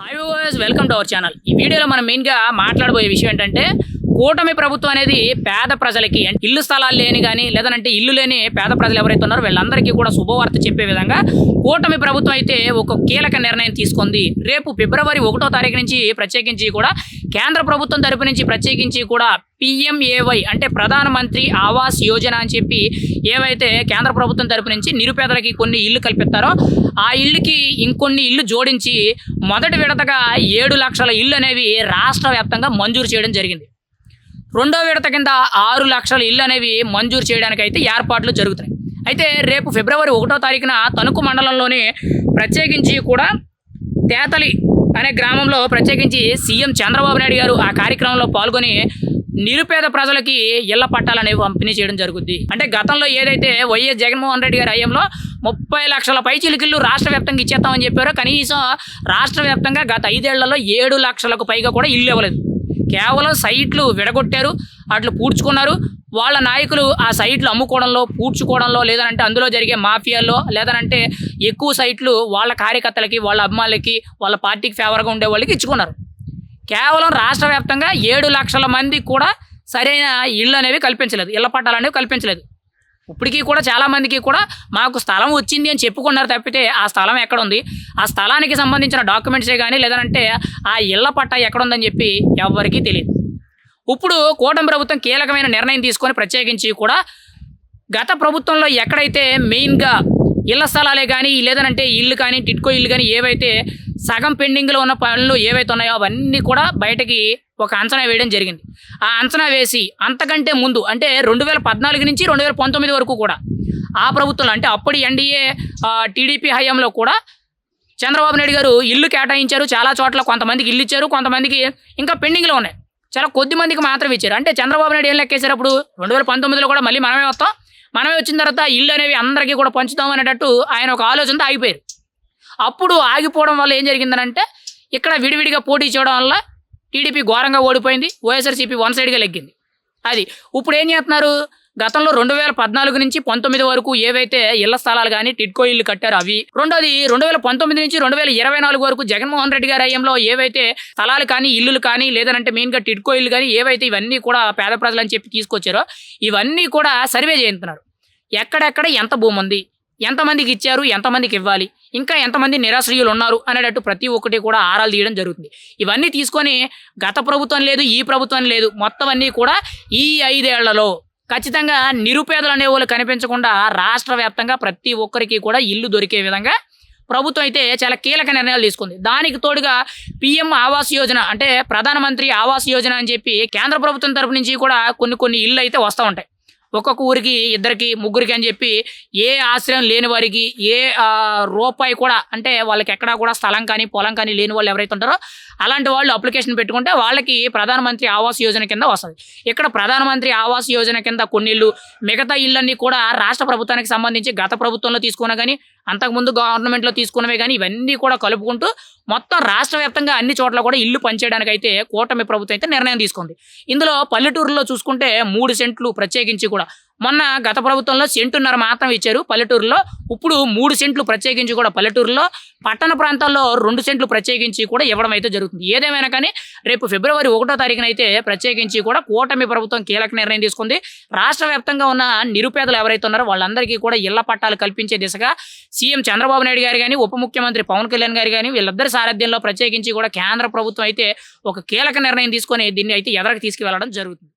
Hi viewers welcome to our channel ఈ వీడియోలో మనం మెయిన్గా మాట్లాడబోయే విషయం ఏంటంటే కూటమి ప్రభుత్వం అనేది పేద ప్రజలకి అంటే ఇల్లు స్థలాలు లేని కానీ లేదంటే ఇల్లు లేని పేద ప్రజలు ఎవరైతే ఉన్నారో వీళ్ళందరికీ కూడా శుభవార్త చెప్పే విధంగా కూటమి ప్రభుత్వం అయితే ఒక కీలక నిర్ణయం తీసుకుంది. రేపు ఫిబ్రవరి ఒకటో తారీఖు నుంచి ప్రత్యేకించి కూడా కేంద్ర ప్రభుత్వం తరపు నుంచి ప్రత్యేకించి కూడా పిఎంఏవై అంటే ప్రధానమంత్రి ఆవాస్ యోజన అని చెప్పి ఏవైతే కేంద్ర ప్రభుత్వం తరపు నుంచి నిరుపేదలకి కొన్ని ఇల్లు కల్పిస్తారో ఆ ఇల్లుకి ఇంకొన్ని ఇల్లు జోడించి మొదటి విడతగా ఏడు లక్షల ఇల్లు అనేవి రాష్ట్ర వ్యాప్తంగా మంజూరు చేయడం జరిగింది. రెండో విడత కింద ఆరు లక్షల ఇల్లు అనేవి మంజూరు చేయడానికి అయితే ఏర్పాట్లు జరుగుతున్నాయి. అయితే రేపు ఫిబ్రవరి ఒకటో తారీఖున తణుకు మండలంలోని ప్రత్యేకించి కూడా తేతలి అనే గ్రామంలో ప్రత్యేకించి సీఎం చంద్రబాబు నాయుడు గారు ఆ కార్యక్రమంలో పాల్గొని నిరుపేద ప్రజలకి ఇళ్ళ పట్టాలనేవి పంపిణీ చేయడం జరుగుద్ది. అంటే గతంలో ఏదైతే వైఎస్ జగన్మోహన్ రెడ్డి గారి హయాంలో ముప్పై లక్షల పైచిలికిళ్ళు రాష్ట్ర వ్యాప్తంగా ఇచ్చేస్తామని చెప్పారో కనీసం రాష్ట్ర వ్యాప్తంగా గత ఐదేళ్ళలో ఏడు లక్షలకు పైగా కూడా ఇల్లు ఇవ్వలేదు. కేవలం సైట్లు విడగొట్టారు అట్లు పూడ్చుకున్నారు. వాళ్ళ నాయకులు ఆ సైట్లు అమ్ముకోవడంలో పూడ్చుకోవడంలో లేదంటే అందులో జరిగే మాఫియాల్లో లేదనంటే ఎక్కువ సైట్లు వాళ్ళ కార్యకర్తలకి వాళ్ళ అభిమానులకి వాళ్ళ పార్టీకి ఫేవర్గా ఉండే వాళ్ళకి ఇచ్చుకున్నారు. కేవలం రాష్ట్ర వ్యాప్తంగా ఏడు లక్షల మందికి కూడా సరైన ఇళ్ళు అనేవి కల్పించలేదు. ఇళ్ళ పట్టాలు అనేవి కల్పించలేదు. ఇప్పటికీ కూడా చాలా మందికి కూడా మాకు స్థలం వచ్చింది అని చెప్పుకున్నారు తప్పితే ఆ స్థలం ఎక్కడ ఉంది ఆ స్థలానికి సంబంధించిన డాక్యుమెంట్సే కానీ లేదంటే ఆ ఇళ్ళ పట్టా ఎక్కడ ఉందని చెప్పి ఎవరికీ తెలియదు ఇప్పుడు కూటమి ప్రభుత్వం కీలకమైన నిర్ణయం తీసుకొని ప్రత్యేకించి కూడా గత ప్రభుత్వంలో ఎక్కడైతే మెయిన్గా ఇళ్ళ స్థలాలే కానీ లేదనంటే ఇల్లు కానీ టిట్కో ఇల్లు కానీ ఏవైతే సగం పెండింగ్లో ఉన్న పనులు ఏవైతే ఉన్నాయో అవన్నీ కూడా బయటకి ఒక అంచనా వేయడం జరిగింది. ఆ అంచనా వేసి అంతకంటే ముందు అంటే రెండు వేల పద్నాలుగు నుంచి రెండు వేల పంతొమ్మిది వరకు కూడా ఆ ప్రభుత్వంలో అంటే అప్పటి ఎన్డీఏ టీడీపీ హయాంలో కూడా చంద్రబాబు నాయుడు గారు ఇల్లు కేటాయించారు. చాలా చోట్ల కొంతమందికి ఇల్లు ఇచ్చారు. కొంతమందికి ఇంకా పెండింగ్లో ఉన్నాయి. చాలా కొద్ది మందికి మాత్రం ఇచ్చారు. అంటే చంద్రబాబు నాయుడు ఏం లెక్కేశారు అప్పుడు రెండు వేల పంతొమ్మిదిలో కూడా మళ్ళీ మనమే వస్తాం. మనమే వచ్చిన తర్వాత ఇల్లు అనేవి అందరికీ కూడా పంచుతాం అనేటట్టు ఆయన ఒక ఆలోచనతో ఆగిపోయారు. అప్పుడు ఆగిపోవడం వల్ల ఏం జరిగిందనంటే ఇక్కడ విడివిడిగా పోటీ చేయడం వల్ల టీడీపీ ఘోరంగా ఓడిపోయింది వైఎస్ఆర్సీపీ వన్ సైడ్గా లెగ్గింది. అది ఇప్పుడు ఏం చేస్తున్నారు? గతంలో రెండు వేల పద్నాలుగు నుంచి పంతొమ్మిది వరకు ఏవైతే ఇళ్ళ స్థలాలు కానీ టిడ్కో ఇల్లు కట్టారు అవి రెండోది రెండు వేల పంతొమ్మిది నుంచి రెండు వేల ఇరవై నాలుగు వరకు జగన్మోహన్ రెడ్డి గారి హయాంలో ఏవైతే స్థలాలు కానీ ఇల్లులు కానీ లేదంటే మెయిన్గా టిడ్కో ఇల్లు కానీ ఏవైతే ఇవన్నీ కూడా పేద ప్రజలు అని చెప్పి తీసుకొచ్చారో ఇవన్నీ కూడా సర్వే చేయించున్నారు ఎక్కడెక్కడ ఎంత భూమి ఉంది ఎంతమందికి ఇచ్చారు ఎంతమందికి ఇవ్వాలి ఇంకా ఎంతమంది నిరాశ్రయులు ఉన్నారు అనేటట్టు ప్రతి ఒక్కటి కూడా ఆరాలు తీయడం జరుగుతుంది. ఇవన్నీ తీసుకొని గత ప్రభుత్వం లేదు ఈ ప్రభుత్వం లేదు మొత్తం అన్నీ కూడా ఈ ఐదేళ్ళలో ఖచ్చితంగా నిరుపేదలు అనే వాళ్ళు కనిపించకుండా రాష్ట్ర వ్యాప్తంగా ప్రతి ఒక్కరికి కూడా ఇల్లు దొరికే విధంగా ప్రభుత్వం అయితే చాలా కీలక నిర్ణయాలు తీసుకుంది. దానికి తోడుగా పిఎం ఆవాస్ యోజన అంటే ప్రధానమంత్రి ఆవాస్ యోజన అని చెప్పి కేంద్ర ప్రభుత్వం తరపు నుంచి కూడా కొన్ని కొన్ని ఇల్లు అయితే వస్తూ ఉంటాయి. ఒక్కొక్క ఊరికి ఇద్దరికి ముగ్గురికి అని చెప్పి ఏ ఆశ్రయం లేని వారికి ఏ రూపాయి కూడా అంటే వాళ్ళకి ఎక్కడా కూడా స్థలం కానీ పొలం కానీ లేని వాళ్ళు ఎవరైతే ఉంటారో అలాంటి వాళ్ళు అప్లికేషన్ పెట్టుకుంటే వాళ్ళకి ప్రధానమంత్రి ఆవాస్ యోజన కింద వస్తుంది. ఇక్కడ ప్రధానమంత్రి ఆవాస్ యోజన కింద కొన్ని ఇళ్ళు మిగతా ఇళ్ళన్నీ కూడా రాష్ట్ర ప్రభుత్వానికి సంబంధించి గత ప్రభుత్వంలో తీసుకున్నా కానీ అంతకుముందు గవర్నమెంట్లో తీసుకున్నవే కానీ ఇవన్నీ కూడా కలుపుకుంటూ మొత్తం రాష్ట్ర వ్యాప్తంగా అన్ని చోట్ల కూడా ఇల్లు పనిచేయడానికి అయితే కూటమి ప్రభుత్వం అయితే నిర్ణయం తీసుకుంది. ఇందులో పల్లెటూరులో చూసుకుంటే మూడు సెంట్లు ప్రత్యేకించి కూడా మొన్న గత ప్రభుత్వంలో సెంటున్నర మాత్రం ఇచ్చారు పల్లెటూరులో. ఇప్పుడు మూడు సెంట్లు ప్రత్యేకించి కూడా పల్లెటూరులో. పట్టణ ప్రాంతాల్లో రెండు సెంట్లు ప్రత్యేకించి కూడా ఇవ్వడం అయితే జరుగుతుంది. ఏదేమైనా కానీ రేపు ఫిబ్రవరి ఒకటో తారీఖున అయితే ప్రత్యేకించి కూడా కూటమి ప్రభుత్వం కీలక నిర్ణయం తీసుకుంది. రాష్ట్ర వ్యాప్తంగా ఉన్న నిరుపేదలు ఎవరైతే ఉన్నారో వాళ్ళందరికీ కూడా ఇళ్ళ పట్టాలు కల్పించే దిశగా సీఎం చంద్రబాబు నాయుడు గారు కానీ ఉప ముఖ్యమంత్రి పవన్ కళ్యాణ్ గారు కానీ వీళ్ళిద్దరి సారథ్యంలో ప్రత్యేకించి కూడా కేంద్ర ప్రభుత్వం అయితే ఒక కీలక నిర్ణయం తీసుకొని దీన్ని అయితే ఎదరకు తీసుకువెళ్ళడం జరుగుతుంది.